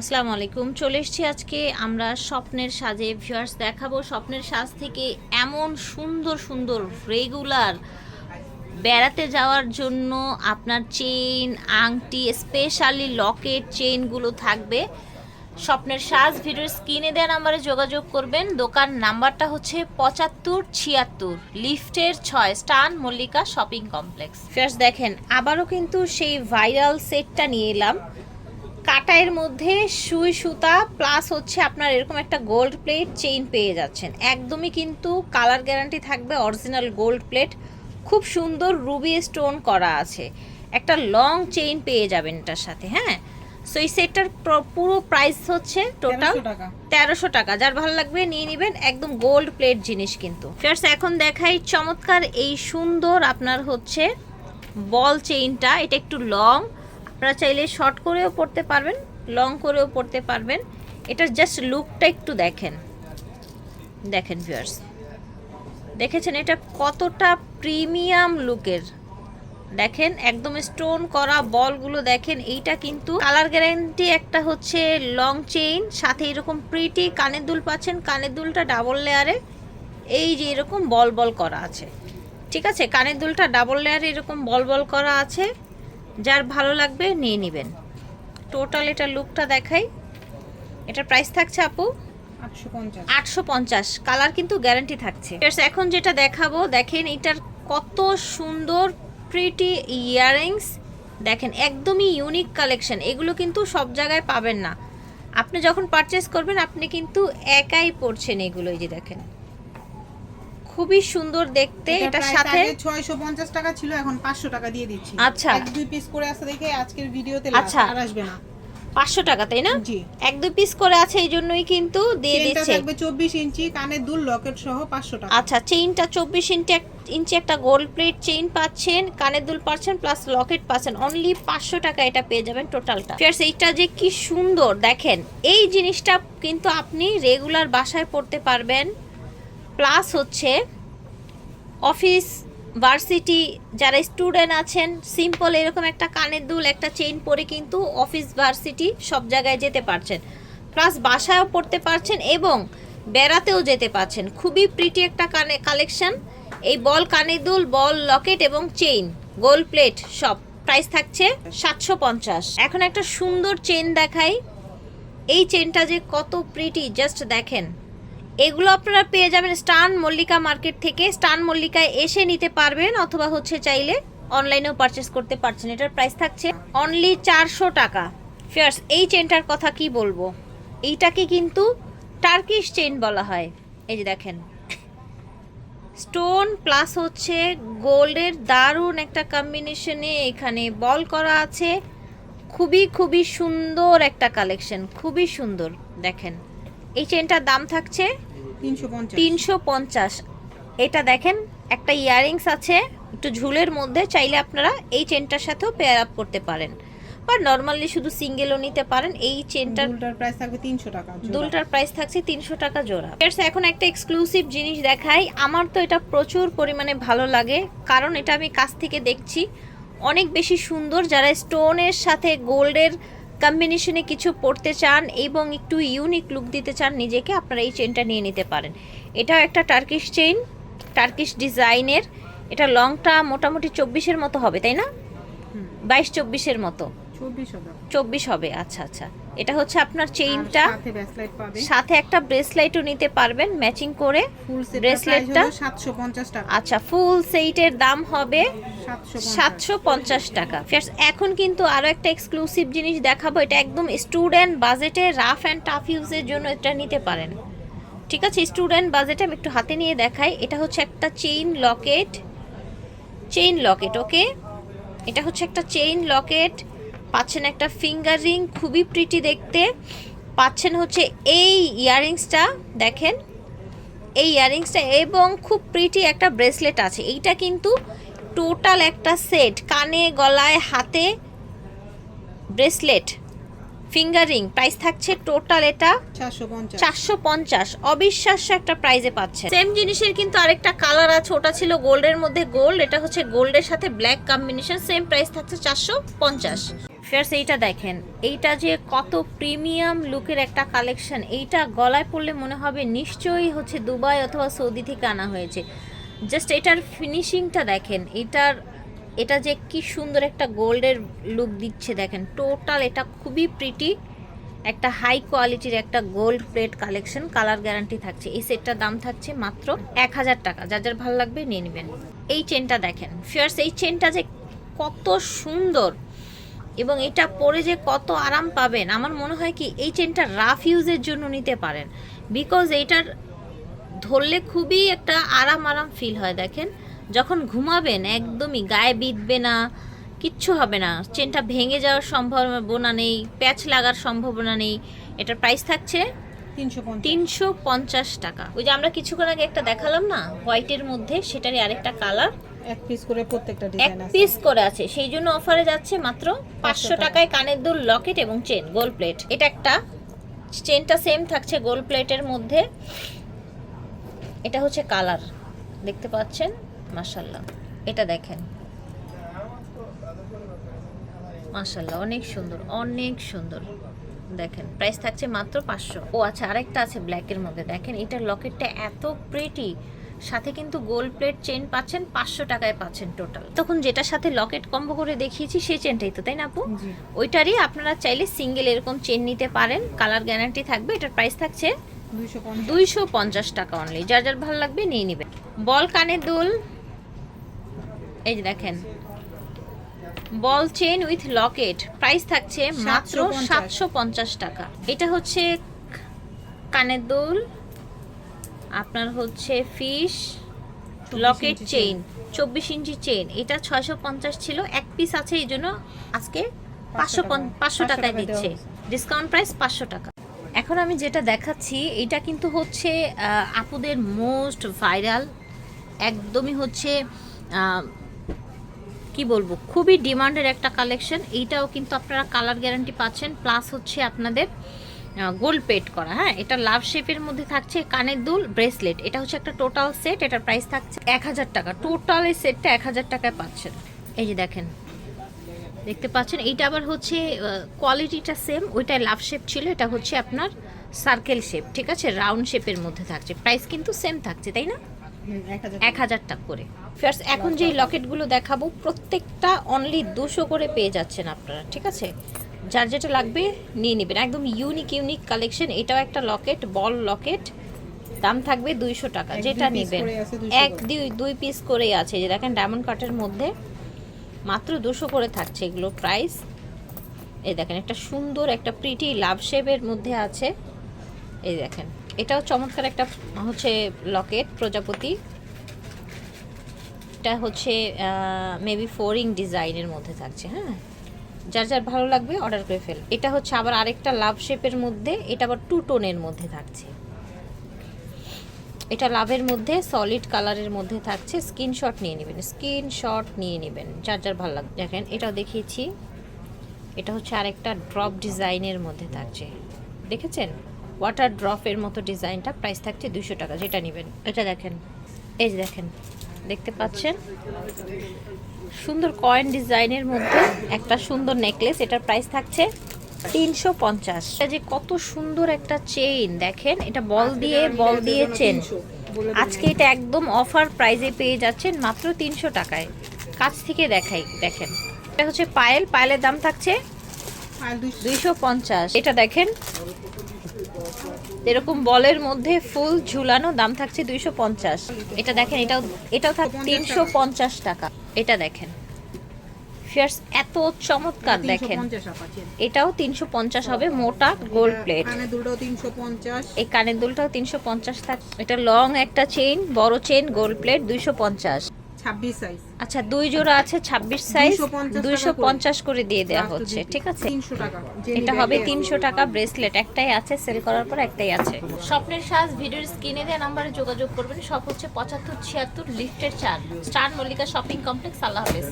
আসসালামু আলাইকুম। চলে এসেছি আজকে আমরা স্বপ্নের সাজে। ভিউয়ার্স, দেখাবো স্বপ্নের সাজ থেকে এমন সুন্দর সুন্দর রেগুলার বেড়াতে যাওয়ার জন্য আপনার চেইন, আংটি, স্পেশালি লকেট চেইনগুলো থাকবে। স্বপ্নের সাজ, ভিডিওর স্ক্রিনে দেওয়া নাম্বারে যোগাযোগ করবেন। দোকান নাম্বারটা হচ্ছে পঁচাত্তর ছিয়াত্তর, লিফটের ছয়, স্টান মল্লিকা শপিং কমপ্লেক্স। ফার্স্ট দেখেন, আবারও কিন্তু সেই ভাইরাল সেটটা নিয়ে এলাম। কাটায়ের মধ্যে সুই সুতা প্লাস হচ্ছে আপনার এরকম একটা গোল্ড প্লেট চেইন পেয়ে যাচ্ছেন। একদমই কিন্তু কালার গ্যারান্টি থাকবে অরিজিনাল গোল্ড প্লেট খুব সুন্দর রুবি স্টোন করা আছে। একটা লং চেইন পেয়ে যাবেন এটার সাথে হ্যাঁ? সো এই সেটটার পুরো প্রাইস হচ্ছে টোটাল তেরোশো টাকা। যার ভালো লাগবে নিয়ে নেবেন একদম গোল্ড প্লেট জিনিস কিন্তু। ফ্রেন্ডস এখন দেখাই চমৎকার এই সুন্দর আপনার হচ্ছে বল চেইনটা এটা একটু লং আপনারা চাইলে শর্ট করেও পড়তে পারবেন লং করেও পড়তে পারবেন। এটার জাস্ট লুকটা একটু দেখেন। দেখেন ভিউয়ার্স দেখেছেন এটা কতটা প্রিমিয়াম লুকের দেখেন, একদম স্টোন করা বলগুলো দেখেন, এইটা কিন্তু কালার গ্যারান্টি একটা হচ্ছে লং চেইন সাথে এরকম প্রিটি কানের দুল পাচ্ছেন, কানের দুলটা ডাবল লেয়ারে এই যে এরকম বল বল করা আছে। ঠিক আছে? কানের দুলটা ডাবল লেয়ারে এরকম বল বল করা আছে। যার ভালো লাগবে নিয়ে নেবেন। টোটাল এটা লুকটা দেখাই। এটার প্রাইস থাকছে আপু? 850 আটশো পঞ্চাশ। কালার কিন্তু গ্যারান্টি থাকছে। এখন যেটা দেখাবো দেখেন এটার কত সুন্দর প্রিটি ইয়াররিংস দেখেন একদমই ইউনিক কালেকশন এগুলো কিন্তু সব জায়গায় পাবেন না। আপনি যখন পারচেস করবেন আপনি কিন্তু একাই পড়ছেন এগুলো এই যে দেখেন। খুবই সুন্দর দেখতে এটার সাথে আগে 650 টাকা ছিল এখন 500 টাকা দিয়ে দিচ্ছি। আচ্ছা। এক দুই পিস করে আছে দেখে আজকের ভিডিওতে আচ্ছা। আর আসবে না। পাঁচশো টাকা তাই না? জি। এক দুই পিস করে আছে এই জন্যই কিন্তু দিয়ে দিচ্ছে। থাকবে 24 ইঞ্চি কানের দুল লকেট সহ 500 টাকা। আচ্ছা চেইনটা চব্বিশ ইঞ্চি ইঞ্চি একটা গোল্ড প্লেট চেইন পাচ্ছেন কানের দুল পাচ্ছেন প্লাস লকেট পাচ্ছেন। অনলি পাঁচশো টাকা এটা পেয়ে যাবেন টোটালটা ফিয়ার্স এইটা যে কি সুন্দর দেখেন। এই জিনিসটা কিন্তু আপনি রেগুলার বাসায় পড়তে পারবেন। প্লাস হচ্ছে অফিস, ভার্সিটি, যারা স্টুডেন্ট আছেন, সিম্পল এরকম একটা কানের দুল, একটা চেইন পরে কিন্তু অফিস, ভার্সিটি সব জায়গায় যেতে পারছেন। প্লাস বাসায়ও পড়তে পারছেন এবং বেড়াতেও যেতে পারছেন। খুবই প্রিটি একটা কানে কালেকশন এই বল, কানের দুল, বল, লকেট এবং চেইন গোল্ড প্লেট সব। প্রাইস থাকছে সাতশো পঞ্চাশ। এখন একটা সুন্দর চেন দেখাই। এই চেনটা যে কত প্রিটি জাস্ট দেখেন। এগুলো আপনারা পেয়ে যাবেন স্টান মল্লিকা মার্কেট থেকে। স্টান মল্লিকায় এসে নিতে পারবেন অথবা হচ্ছে চাইলে অনলাইনেও পারচেস করতে পারছেন। এটার প্রাইস থাকছে অনলি চারশো টাকা। ফিয়ার্স এই চেনটার কথা কি বলব? এইটাকে কিন্তু টার্কিশ চেন বলা হয়। এই যে দেখেন। স্টোন প্লাস হচ্ছে গোল্ডের দারুণ একটা কম্বিনেশনে এখানে বল করা আছে। খুবই খুবই সুন্দর একটা কালেকশন খুবই সুন্দর। দেখেন। এই চেনটার দাম থাকছে 350 তিনশো পঞ্চাশ। এটা দেখেন একটা ইয়াররিংস আছে একটু ঝুলের মধ্যে চাইলে আপনারা এই চেনটার সাথেও পেয়ার আপ করতে পারেন। বা নর্মালি শুধু সিঙ্গেলও নিতে পারেন এই চেনটার প্রাইস থাকবে 300 টাকা দুলটার প্রাইস থাকছে তিনশো টাকা জোড়া। এখন একটা এক্সক্লুসিভ জিনিস দেখাই। আমার তো এটা প্রচুর পরিমাণে ভালো লাগে কারণ এটা আমি কাছ থেকে দেখছি। অনেক বেশি সুন্দর যারা স্টোনের সাথে গোল্ডের কম্বিনেশনে কিছু পড়তে চান এবং একটু ইউনিক লুক দিতে চান নিজেকে আপনারা এই চেনটা নিয়ে নিতে পারেন। এটাও একটা টার্কিশ চেন টার্কিশ ডিজাইনের এটা লংটা মোটামুটি চব্বিশের মতো হবে তাই না? বাইশ চব্বিশের মতো। 24 চব্বিশ হবে আচ্ছা আচ্ছা। এটা হচ্ছে আপনার চেইনটা সাথে একটা ব্রেসলেটও নিতে পারবেন ম্যাচিং করে ব্রেসলেটটা? ব্রেসলেটটা 750 টাকা। আচ্ছা ফুল সেটের দাম হবে 750 সাতশো পঞ্চাশ টাকা। এখন কিন্তু আরও একটা এক্সক্লুসিভ জিনিস দেখাবো। এটা একদম স্টুডেন্ট বাজেটে রাফ অ্যান্ড টাফ ইউজের জন্য এটা নিতে পারেন। ঠিক আছে স্টুডেন্ট বাজেটে আমি একটু হাতে নিয়ে দেখাই। এটা হচ্ছে একটা chain locket chain locket okay এটা হচ্ছে একটা চেইন লকেট পাচ্ছেন একটা ফিঙ্গার রিং খুবই প্রিটি দেখতে। পাচ্ছেন হচ্ছে এই ইয়াররিংসটা দেখেন এই ইয়াররিংসটা এবং খুব প্রিটি একটা ব্রেসলেট আছে। এইটা কিন্তু টোটাল একটা সেট কানে গলায় হাতে ব্রেসলেট ফিঙ্গার রিং প্রাইস থাকছে টোটাল এটা চারশো পঞ্চাশ। অবিশ্বাস্য একটা প্রাইজে পাচ্ছে সেম জিনিসের কিন্তু আরেকটা কালার আছে ওটা ছিল গোল্ডের মধ্যে গোল্ড এটা হচ্ছে গোল্ডের সাথে ব্ল্যাক কম্বিনেশন সেম প্রাইস থাকছে চারশো পঞ্চাশ। ফেয়ার্স, এইটা দেখেন। এইটা যে কত প্রিমিয়াম লুকের একটা কালেকশন, এইটা গলায় পড়লে মনে হবে নিশ্চয়ই হচ্ছে দুবাই অথবা সৌদি থেকে আনা হয়েছে। জাস্ট এটার ফিনিশিংটা দেখেন, এটার, এটা যে কি সুন্দর একটা গোল্ডের লুক দিচ্ছে দেখেন। টোটাল এটা খুবই প্রিটি, একটা হাই কোয়ালিটির একটা gold plate collection, colour guarantee থাকছে। এই সেটটার দাম থাকছে মাত্র এক হাজার টাকা, যার যার ভালো লাগবে নিয়ে নেবেন। এই চেনটা দেখেন, ফিয়ার্স, এই চেনটা যে কত সুন্দর এবং এটা পরে যে কত আরাম পাবেন আমার মনে হয় কি এই চেনটা রাফ ইউজের জন্য নিতে পারেন। বিকজ এইটার ধরলে খুবই একটা আরাম আরাম ফিল হয় দেখেন। যখন ঘুমাবেন একদমই গায়ে বিঁধবে না কিচ্ছু হবে না। চেনটা ভেঙে যাওয়ার সম্ভাবনা নেই প্যাচ লাগার সম্ভাবনা নেই। এটার প্রাইস থাকছে তিনশো পঞ্চাশ। টাকা। ওই যে আমরা কিছুক্ষণ আগে একটা দেখালাম না হোয়াইটের মধ্যে সেটারই আরেকটা কালার এক পিস করে প্রত্যেকটা ডিজাইন আছে। পিস করে আছে। সেই জন্য অফারে যাচ্ছে মাত্র পাঁচশো টাকা। টাকায় কানের দুল লকেট এবং চেন গোল্ড প্লেট এটা একটা চেনটা সেম থাকছে গোল্ড প্লেটের মধ্যে। এটা হচ্ছে কালার দেখতে পাচ্ছেন? মাশাল্লাহ এটা দেখেন। মাশাল্লাহ অনেক সুন্দর অনেক সুন্দর। দেখেন প্রাইস থাকছে মাত্র পাঁচশো। ও আচ্ছা আরেকটা আছে ব্ল্যাকের মধ্যে। দেখেন এটার লকেটটা এত প্রেটি সাথে কিন্তু গোল্ড প্লেট চেন পাচ্ছেন পাঁচশো টাকায় পাচ্ছেন টোটাল। তখন যেটার সাথে লকেট কম্বো করে দেখিয়েছি সেই চেনটাই তো তাই না আপু? ওইটারই আপনারা চাইলে সিঙ্গেল এরকম চেন নিতে পারেন কালার গ্যারান্টি থাকবে এটার প্রাইস থাকছে দুইশো পঞ্চাশ। টাকা অনলি যার যার ভালো লাগবে নিয়ে নেবেন। বল কানের দুল এই যে দেখেন ball chain with locket price থাকছে মাত্র সাতশো পঞ্চাশ টাকা। এটা হচ্ছে কানের দুল আপনার হচ্ছে ফিশ লকেট চেইন চব্বিশ ইঞ্চি চেইন এটা ছয়শো পঞ্চাশ ছিল এক পিস আছে এই জন্য আজকে পাঁচশো। পাঁচশো 500 টাকায় টাকায় দিচ্ছে। ডিসকাউন্ট প্রাইস পাঁচশো টাকা। এখন আমি যেটা দেখাচ্ছি এটা কিন্তু হচ্ছে আপুদের মোস্ট ভাইরাল একদমই হচ্ছে কি বলব খুবই ডিমান্ডের একটা কালেকশন এইটাও কিন্তু আপনারা কালার গ্যারান্টি পাচ্ছেন প্লাস হচ্ছে আপনাদের গোল্ড পেড করা হ্যাঁ? এটা লাভ শেপের মধ্যে থাকছে কানের দুল ব্রেসলেট। এটা হচ্ছে একটা টোটাল সেট এটার প্রাইস থাকছে এক হাজার টাকা। টোটাল এই সেটটা এক হাজার টাকায় পাচ্ছেন। এই যে দেখেন দেখতে পাচ্ছেন এইটা আবার হচ্ছে কোয়ালিটিটা সেম ওইটা লাভ শেপ ছিল এটা হচ্ছে আপনার সার্কেল শেপ ঠিক আছে? রাউন্ড শেপের মধ্যে থাকছে প্রাইস কিন্তু সেম থাকছে তাই না? এক হাজার টাকা। করে। ফার্স্ট এখন যেই লকেটগুলো দেখাবো প্রত্যেকটা অনলি দুশো করে পেয়ে যাচ্ছেন আপনারা ঠিক আছে? যার যেটা লাগবে নিয়ে নেবেন। একদম ইউনিক ইউনিক কালেকশন এটাও একটা লকেট বল লকেট দাম থাকবে দুইশো টাকা যেটা নেবেন। করে আছে 200 এক দুই দুই পিস করেই আছে যে দেখেন ডায়মন্ড কাটের মধ্যে মাত্র দুশো করে থাকছে এগুলো প্রাইস এই দেখেন একটা সুন্দর একটা প্রিটি লাভ শেপের মধ্যে আছে। এই দেখেন এটাও চমৎকার একটা হচ্ছে লকেট প্রজাপতি। এটা হচ্ছে মেবি ফোরিং ডিজাইনের মধ্যে থাকছে হ্যাঁ? যার যার ভালো লাগবে অর্ডার করে ফেল। এটা হচ্ছে আবার আরেকটা লাভ শেপের মধ্যে, এটা আবার টু টোনের মধ্যে থাকছে। এটা লাভের মধ্যে সলিড কালারের মধ্যে থাকছে স্ক্রিনশট নিয়ে নেবেন স্ক্রিনশট নিয়ে নেবেন, যার যার ভালো লাগবে। দেখেন, এটাও দেখিয়েছি। এটা হচ্ছে আরেকটা ড্রপ ডিজাইনের মধ্যে থাকছে। দেখেছেন? ওয়াটার ড্রপের মতো ডিজাইনটা প্রাইস থাকছে দুশো টাকা, যেটা নেবেন। এটা দেখেন, এই দেখেন, দেখতে পাচ্ছেন? সুন্দর কয়েন ডিজাইনের মধ্যে একটা সুন্দর নেকলেস এটার প্রাইস থাকছে তিনশো পঞ্চাশ। এটা যে কত সুন্দর একটা চেইন দেখেন এটা বল দিয়ে বল দিয়ে চেন আজকে এটা একদম অফার প্রাইজে পেয়ে যাচ্ছেন মাত্র তিনশো টাকায়। কাছ থেকে দেখাই দেখেন। এটা হচ্ছে পায়েল পায়েলের দাম থাকছে দুইশো। দুইশো পঞ্চাশ। এটা দেখেন এরকম বলের মধ্যে ফুল ঝুলানো দাম থাকছে দুইশো পঞ্চাশ। এটা দেখেন এটাও এটাও থাক তিনশো পঞ্চাশ টাকা। এটা দেখেন। ফিয়ার্স এত চমৎকার দেখেন। এটাও তিনশো পঞ্চাশ হবে মোটা গোল্ড প্লেট কানের তিনশো পঞ্চাশ। এই কানের দুলটাও তিনশো পঞ্চাশ থাক এটা লং একটা চেইন বড় চেইন গোল্ড প্লেট দুইশো পঞ্চাশ। ছাব্বিশ সাইজ আচ্ছা দুই জোড়া আছে ছাব্বিশ সাইজ 250 দুইশো করে। দিয়ে দেওয়া হচ্ছে ঠিক আছে? তিনশো টাকা। এটা হবে একে তিনশো টাকা ব্রেসলেট একটাই আছে সেল করার পর একটাই আছে। স্বপ্নের সাজ ভিডিওর স্ক্রিনে দেওয়া নাম্বারে যোগাযোগ করবেন। সব হচ্ছে পঁচাত্তর ছিয়াত্তর লিফটের চার। স্টার মল্লিকা শপিং কমপ্লেক্স আল্লাহ হাফেজ।